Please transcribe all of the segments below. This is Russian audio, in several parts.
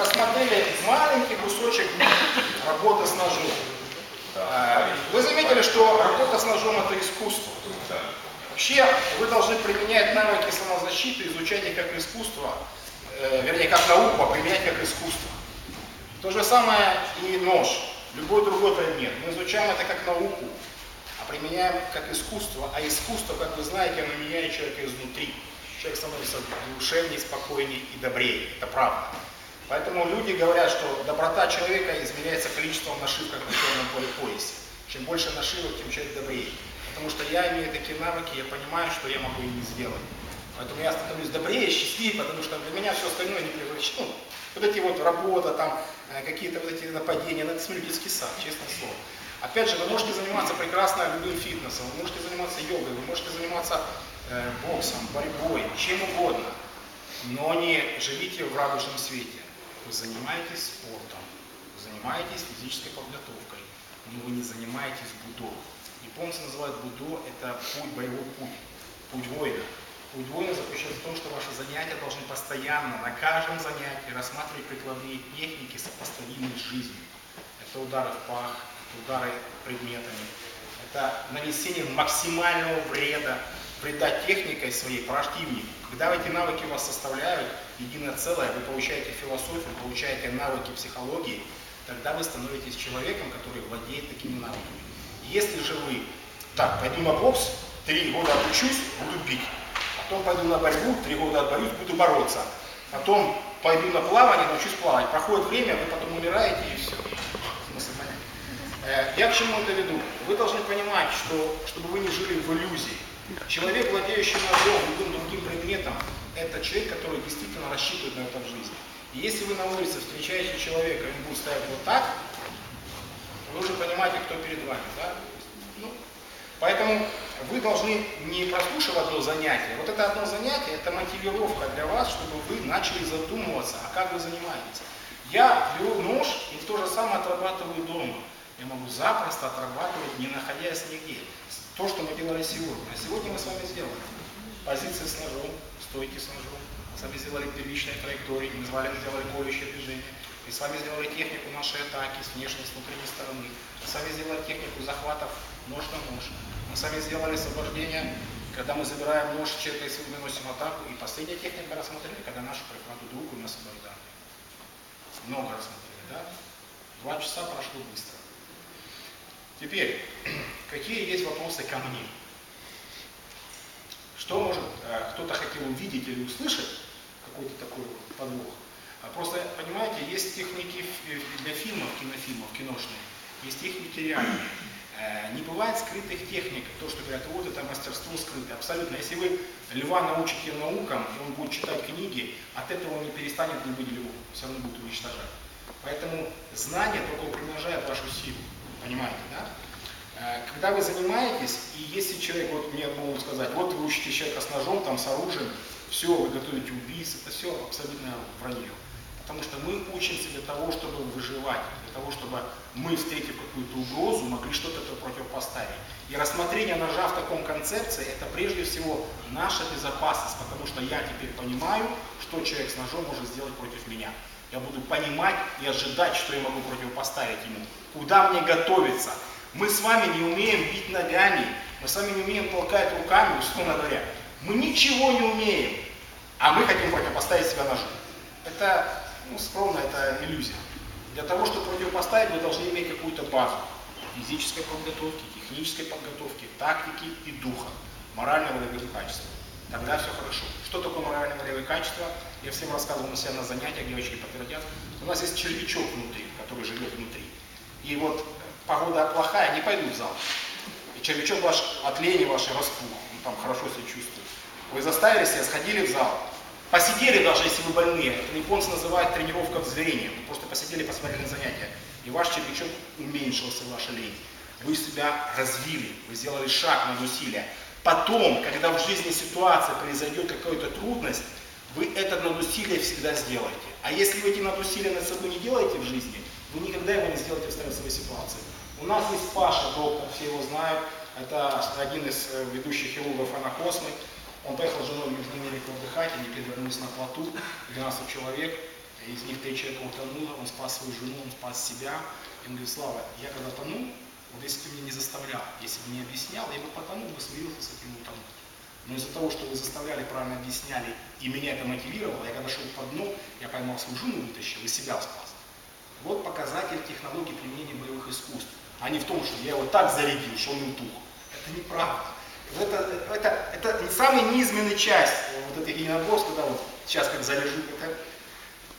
рассмотрели маленький кусочек работы с ножом. Э, Вы заметили, что работа с ножом это искусство. Вообще вы должны применять навыки самозащиты, изучать их как искусство, э, вернее как науку, а применять как искусство. То же самое и нож, любой другой предмет. Мы изучаем это как науку, а применяем как искусство. А искусство, как вы знаете, оно меняет человека изнутри. Человек становится душевнее, спокойнее и добрее. Это правда. Поэтому люди говорят, что доброта человека измеряется количеством нашивок на черном поле поясе. Чем больше нашивок, тем человек добрее. Потому что я имею такие навыки, я понимаю, что я могу ими сделать. Поэтому я становлюсь добрее, счастливее, потому что для меня все остальное не превращено. Ну, вот эти вот работа, там, э, какие-то вот эти нападения, ну, это смотрю, детский сад, честное слово. Опять же, вы можете заниматься прекрасно любым фитнесом, вы можете заниматься йогой, вы можете заниматься э, боксом, борьбой, чем угодно. Но не живите в радужном свете. Вы занимаетесь спортом, вы занимаетесь физической подготовкой, но вы не занимаетесь будо. Японцы называют будо это путь, боевой путь, путь воина. Путь воина заключается в том, что ваши занятия должны постоянно, на каждом занятии рассматривать прикладные техники, сопоставимые с жизнью. Это удары в пах, это удары предметами, это нанесение максимального вреда, вреда техникой своей противнику. Когда эти навыки вас составляют единое целое, вы получаете философию, получаете навыки психологии, тогда вы становитесь человеком, который владеет такими навыками. Если же вы, так, пойду на бокс, три года отучусь, буду бить. Потом пойду на борьбу, три года отборюсь, буду бороться. Потом пойду на плавание, научусь плавать. Проходит время, вы потом умираете и все. Понятен. Я к чему это веду? Вы должны понимать, что чтобы вы не жили в иллюзии. Человек, владеющий ножом, любым другим предметом, это человек, который действительно рассчитывает на это в жизни. И если вы на улице встречаете человека, и он будет ставить вот так, вы уже понимаете, кто перед вами. Да? Ну, поэтому вы должны не прослушивать одно занятие. Вот это одно занятие, это мотивировка для вас, чтобы вы начали задумываться, а как вы занимаетесь. Я беру нож и то же самое отрабатываю дома. Я могу запросто отрабатывать, не находясь нигде. То, что мы делали сегодня. А сегодня мы с вами сделали. Позиции с ножом, стойки с ножом. Мы с вами сделали первичные траектории, мы с вами сделали колющее движение. Мы с вами сделали технику нашей атаки с внешней, с внутренней стороны. Мы с вами сделали технику захватов нож на нож. Мы с вами сделали освобождение, когда мы забираем нож человека и выносим атаку. И последняя техника рассмотрели, когда нашу прикладывают руку мы освобождаем. Много рассмотрели, да? Два часа прошло быстро. Теперь, какие есть вопросы ко мне? Что может э, кто-то хотел увидеть или услышать, какой-то такой подвох? А просто, понимаете, есть техники для фильмов, кинофильмов, киношные, есть техники реальные. Э, не бывает скрытых техник, то, что говорят, вот это мастерство скрытое, абсолютно. Если вы льва научите наукам, и он будет читать книги, от этого он не перестанет не быть львом, все равно будет уничтожать. Поэтому знание только примножает вашу силу, понимаете, да? Э, когда вы занимаетесь, и если человек, вот мне могут сказать, вот вы учите человека с ножом, там, с оружием, все, вы готовите убийц, это все абсолютно вранье. Потому что мы учимся для того, чтобы выживать, для того, чтобы мы, встретив какую-то угрозу, могли что-то противопоставить. И рассмотрение ножа в таком концепции, это прежде всего наша безопасность, потому что я теперь понимаю, что человек с ножом может сделать против меня. Я буду понимать и ожидать, что я могу противопоставить ему. Куда мне готовиться? Мы с вами не умеем бить ногами, мы с вами не умеем толкать руками, условно говоря. Мы ничего не умеем, а мы хотим противопоставить себя ножу. Это, ну, скромно, это иллюзия. Для того, чтобы противопоставить, вы должны иметь какую-то базу физической подготовки, технической подготовки, тактики и духа, морально-волевых качеств. Тогда все хорошо. Что такое морально-волевые качества? Я всем рассказывал на себя на занятиях, девочки подтвердят. У нас есть червячок внутри, который живет внутри. И вот погода плохая, не пойду в зал. И червячок ваш от лени вашей распух, он там хорошо себя чувствует. Вы заставили себя, сходили в зал, посидели даже, если вы больные. Это японцы называют тренировка зрения. Вы просто посидели, посмотрели на занятия. И ваш червячок уменьшился, ваша лень. Вы себя развили, вы сделали шаг на усилия. Потом, когда в жизни ситуация произойдет какая-то трудность, вы это надусилие всегда сделаете. А если вы эти надусилия над собой не делаете в жизни, вы никогда его не сделаете в стрессовой ситуации. У нас есть Паша, доктор, все его знают. Это один из э, ведущих хирургов Анакосмы. Он поехал с женой в Америку отдыхать, они перевернулись на плоту, 12 человек. из них три человека утонуло, он спас свою жену, он спас себя. И он говорит, Слава, я когда тону, вот если ты меня не заставлял, если бы не объяснял, я бы потонул, бы смирился с этим утонуть. Но из-за того, что вы заставляли, правильно объясняли, и меня это мотивировало, я когда шел по дну, я поймал свою жену, вытащил и себя спас. Вот показатель технологии применения боевых искусств. А не в том, что я его так зарядил, что он утух. Это неправда. Это, это, это не самая низменная часть вот этих единоборств, когда вот сейчас как залежу, это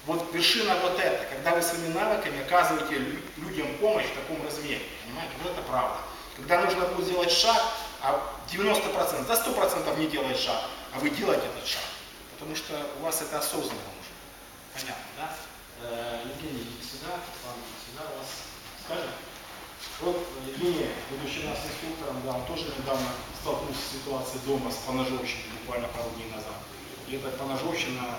вот вершина вот это, когда вы своими навыками оказываете людям помощь в таком размере. Понимаете, вот это правда. Когда нужно будет сделать шаг, а 90%, да 100% не делает шаг, а вы делаете этот шаг. Потому что у вас это осознанно уже. Понятно, да? Э, Евгений, идите сюда, вам сюда вас скажем. Вот Евгений, будучи нас инструктором, да, он тоже недавно столкнулся с ситуацией дома с поножовщиной, буквально пару дней назад. И эта поножовщина,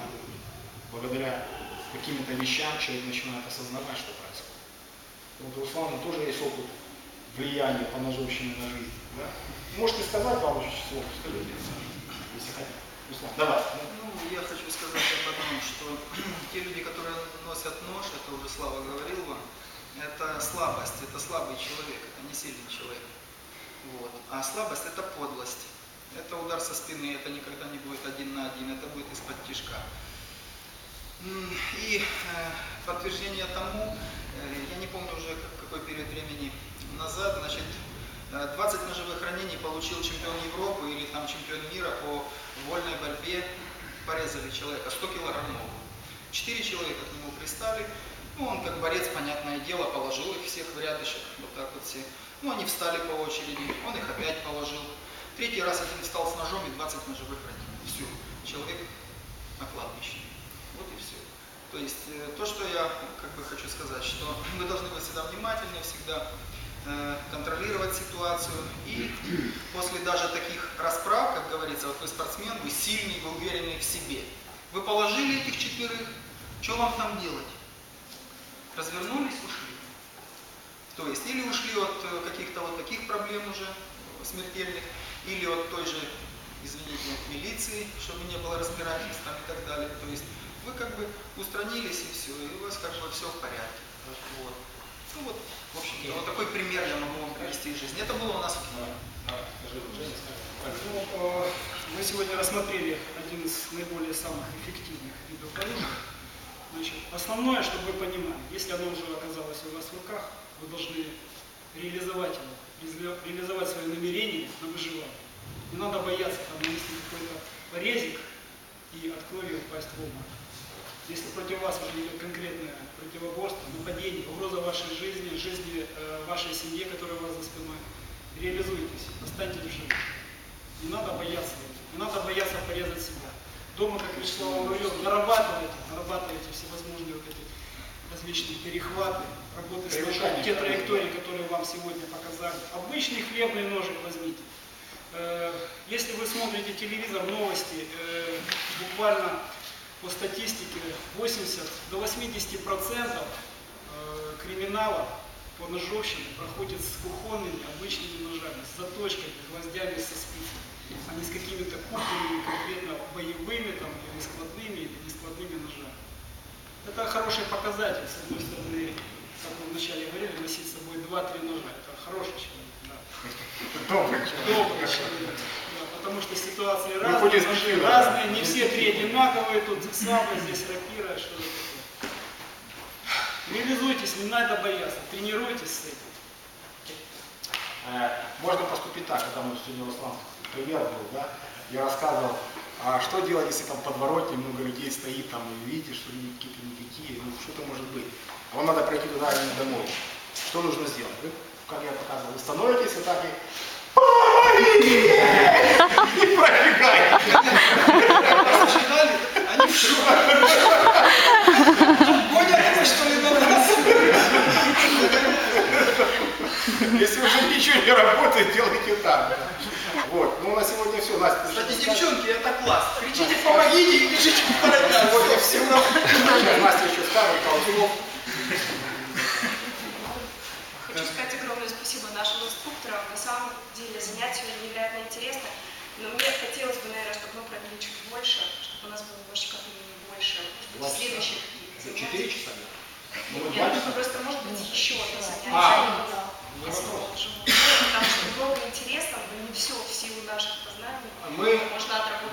благодаря каким-то вещам, человек начинает осознавать, что происходит. Вот у Руслана тоже есть опыт влияния поножовщины на жизнь. Да? Можете сказать пару часов, скажите, если хотите. Руслан, давай. Ну, я хочу сказать об одном, что те люди, которые носят нож, это уже Слава говорил вам, это слабость, это слабый человек, это не сильный человек. Вот. А слабость это подлость. Это удар со спины, это никогда не будет один на один, это будет из-под тишка. И э, подтверждение тому, э, я не помню уже какой период времени назад, значит, 20 э, ножевых ранений получил чемпион Европы или там чемпион мира по вольной борьбе, порезали человека, 100 килограммов. Четыре человека к нему пристали, ну, он как борец, понятное дело, положил их всех в рядышек, вот так вот все. Ну, они встали по очереди, он их опять положил. Третий раз один встал с ножом и 20 ножевых ранений. Все, человек на кладбище. Вот и все. То есть, э, то, что я как бы хочу сказать, что мы должны быть всегда внимательны, всегда э, контролировать ситуацию. И после даже таких расправ, как говорится, вот вы спортсмен, вы сильный, вы уверенный в себе. Вы положили этих четверых, что вам там делать? Развернулись, ушли. То есть или ушли от э, каких-то вот таких проблем уже смертельных, или от той же, извините, милиции, чтобы не было разбирательств там и так далее. То есть вы как бы устранились и все, и у вас как бы все в порядке. Вот. Ну вот, в общем, вот такой пример я могу вам привести из жизни. Это было у нас в кино. Ну, э, мы сегодня рассмотрели один из наиболее самых эффективных видов борьбы Значит, основное, чтобы вы понимали, если оно уже оказалось у вас в руках, вы должны реализовать его, реализовать свои намерения на выживание. Не надо бояться там нанести какой-то порезик и от крови упасть в обморок. Если против вас уже идет конкретное противоборство, нападение, угроза вашей жизни, жизни э, вашей семьи, которая у вас за спиной, реализуйтесь, останьтесь в. Не надо бояться не надо бояться порезать себя дома, как Вячеслав говорил, нарабатывайте, нарабатывайте всевозможные вот эти различные перехваты, работы с ножом, те траектории, которые вам сегодня показали. Обычный хлебный ножик возьмите. Э, если вы смотрите телевизор, новости, э, буквально по статистике 80 до 80 процентов э, криминала по ножовщине проходит с кухонными обычными ножами, с заточками, гвоздями со спицами а не с какими-то кухонными, конкретно боевыми там, или складными, или нескладными ножами. Это хороший показатель, с одной стороны, как вы вначале говорили, носить с собой 2-3 ножа. Это хороший человек. Да. Добрый человек. Добрый человек. Да, потому что ситуации разные, ножи разные, не все три одинаковые, тут сабля, здесь рапира, что это такое. Реализуйтесь, не надо бояться, тренируйтесь с этим. Э, можно поступить так, когда мы сегодня Руслан пример был, да, я рассказывал, а что делать, если там в подворотне много людей стоит, там, и видите, что люди какие-то никакие, ну, что-то может быть. А вам надо пройти туда, не домой. Что нужно сделать? Вы, как я показывал, вы становитесь и так и и пробегаете. Ожидали, они Поняли, что ли, на нас? Если уже ничего не работает, делайте так. Вот. Ну, на сегодня все. Настя, Кстати, девчонки, это класс. Кричите «помогите» и бежите в на сегодня все. Настя еще скажет пару слов. Хочу сказать огромное спасибо нашим инструкторам. На самом деле занятие невероятно интересно. Но мне хотелось бы, наверное, чтобы мы провели чуть больше, чтобы у нас было больше как больше следующих занятий. Ну, мы Нет, платим. просто может быть еще одно занятие. Мы.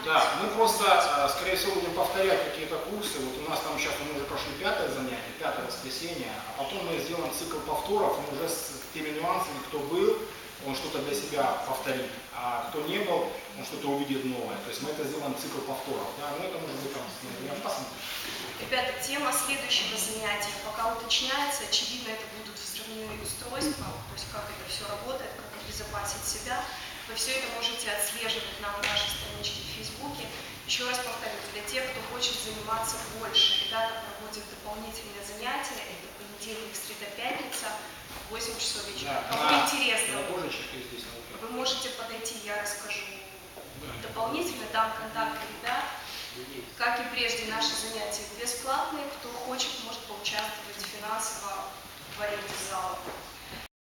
Да, мы просто, скорее всего, будем повторять какие-то курсы. Вот у нас там сейчас мы уже прошли пятое занятие, пятое воскресенье, а потом мы сделаем цикл повторов, но уже с теми нюансами, кто был, он что-то для себя повторит, а кто не был, он что-то увидит новое. То есть мы это сделаем цикл повторов. Да, но это может быть там, я посмотрим. Ребята, тема следующего занятия пока уточняется. Очевидно, это будут взрывные устройства, то есть как это все работает, как обезопасить себя. Вы все это можете отслеживать на нашей страничке в Фейсбуке. Еще раз повторюсь, для тех, кто хочет заниматься больше, ребята проводят дополнительные занятия. Это понедельник, среда, пятница, 8 часов вечера. Да, Кому интересно, здесь вы можете подойти, я расскажу дополнительно, дам контакты ребят. Как и прежде, наши занятия бесплатные. Кто хочет, может поучаствовать финансово в аренде зала.